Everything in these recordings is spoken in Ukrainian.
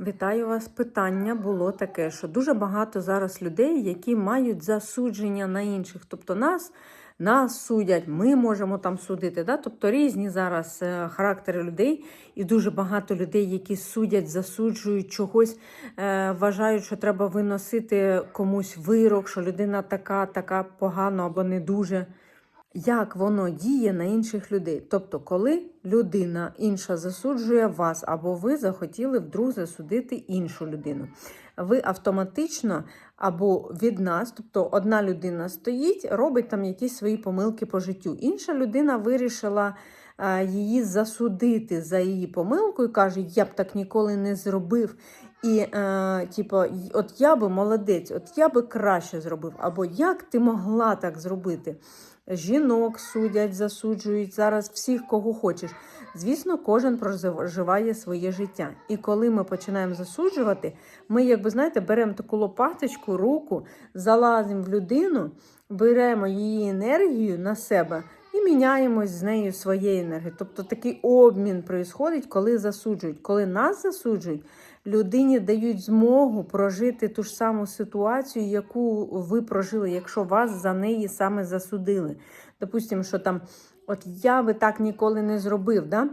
Вітаю вас. Питання було таке, що дуже багато зараз людей, які мають засудження на інших. Тобто нас, нас судять, ми можемо там судити. Да? Тобто різні зараз е, характери людей, і дуже багато людей, які судять, засуджують чогось, е, вважають, що треба виносити комусь вирок, що людина така, така погана або не дуже як воно діє на інших людей. Тобто, коли людина інша засуджує вас, або ви захотіли вдруг засудити іншу людину, ви автоматично або від нас, тобто одна людина стоїть, робить там якісь свої помилки по життю. Інша людина вирішила е, її засудити за її помилку і каже, я б так ніколи не зробив. І, е, типу, от я би молодець, от я би краще зробив, або як ти могла так зробити? Жінок судять, засуджують зараз всіх, кого хочеш. Звісно, кожен проживає своє життя. І коли ми починаємо засуджувати, ми, якби знаєте, беремо таку лопаточку, руку, залазимо в людину, беремо її енергію на себе і міняємось з нею своєю енергією. Тобто такий обмін происходить, коли засуджують. Коли нас засуджують, людині дають змогу прожити ту ж саму ситуацію, яку ви прожили, якщо вас за неї саме засудили. Допустимо, що там, от я би так ніколи не зробив. Да?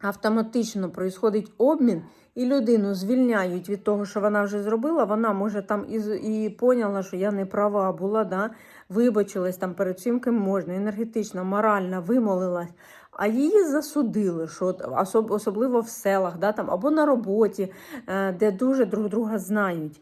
Автоматично происходить обмін, і людину звільняють від того, що вона вже зробила. Вона може там і, і поняла, що я не права була, да? вибачилась там перед всім, ким можна, енергетично, морально вимолилась. А її засудили, що особ- особливо в селах, да, там, або на роботі, е, де дуже друг друга знають.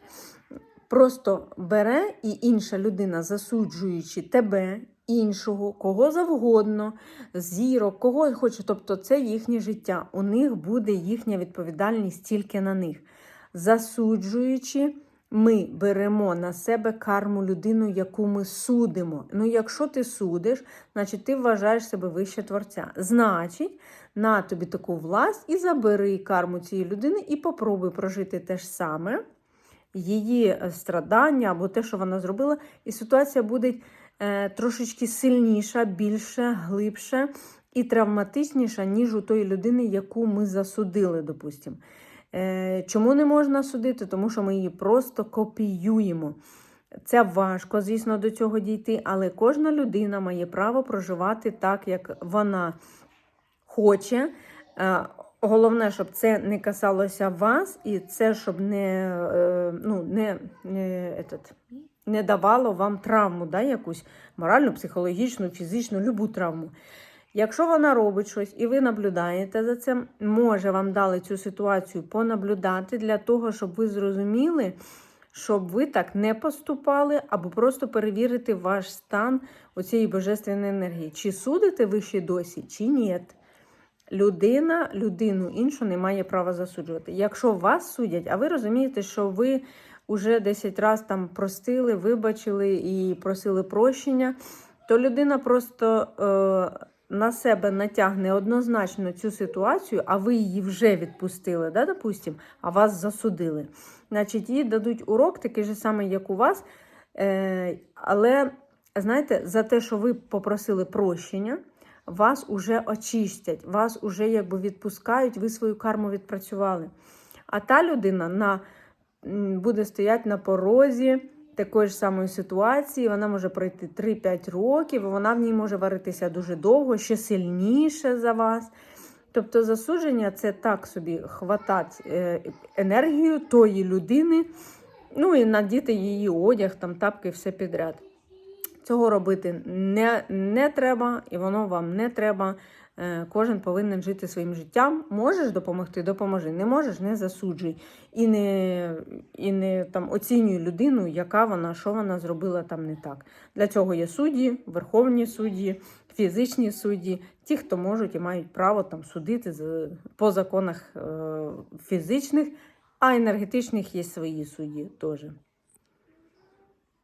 Просто бере і інша людина, засуджуючи тебе, іншого, кого завгодно, зірок, кого хоче. Тобто це їхнє життя. У них буде їхня відповідальність тільки на них. Засуджуючи, ми беремо на себе карму людину, яку ми судимо. Ну, якщо ти судиш, значить ти вважаєш себе вище творця. Значить, на тобі таку власть і забери карму цієї людини, і попробуй прожити те ж саме її е, страдання або те, що вона зробила, і ситуація буде е, трошечки сильніша, більше, глибше і травматичніша, ніж у тої людини, яку ми засудили, допустимо. Е, чому не можна судити? Тому що ми її просто копіюємо. Це важко, звісно, до цього дійти, але кожна людина має право проживати так, як вона хоче. Е, Головне, щоб це не касалося вас, і це щоб не, е, ну, не, не, этот, не давало вам травму, да, якусь моральну, психологічну, фізичну, любу травму. Якщо вона робить щось і ви наблюдаєте за цим, може вам дали цю ситуацію понаблюдати для того, щоб ви зрозуміли, щоб ви так не поступали, або просто перевірити ваш стан оцієї божественної енергії. Чи судите ви ще досі, чи ні. Людина людину іншу не має права засуджувати. Якщо вас судять, а ви розумієте, що ви вже 10 разів там простили, вибачили і просили прощення, то людина просто е, на себе натягне однозначно цю ситуацію, а ви її вже відпустили, да, допустим, а вас засудили. Значить, їй дадуть урок такий же самий, як у вас. Е, але, знаєте, за те, що ви попросили прощення, вас уже очистять, вас уже якби відпускають, ви свою карму відпрацювали. А та людина на, буде стояти на порозі такої ж самої ситуації, вона може пройти 3-5 років, вона в ній може варитися дуже довго, ще сильніше за вас. Тобто засудження це так собі хватати е, енергію тої людини, ну і надіти її одяг, там тапки, все підряд. Цього робити не, не треба, і воно вам не треба. Е, Кожен повинен жити своїм життям. Можеш допомогти, допоможи. Не можеш, не засуджуй. І не, і не там, оцінюй людину, яка вона, що вона зробила там не так. Для цього є судді, верховні судді, фізичні судді, ті, хто можуть і мають право там судити по законах е, фізичних, а енергетичних є свої судді теж.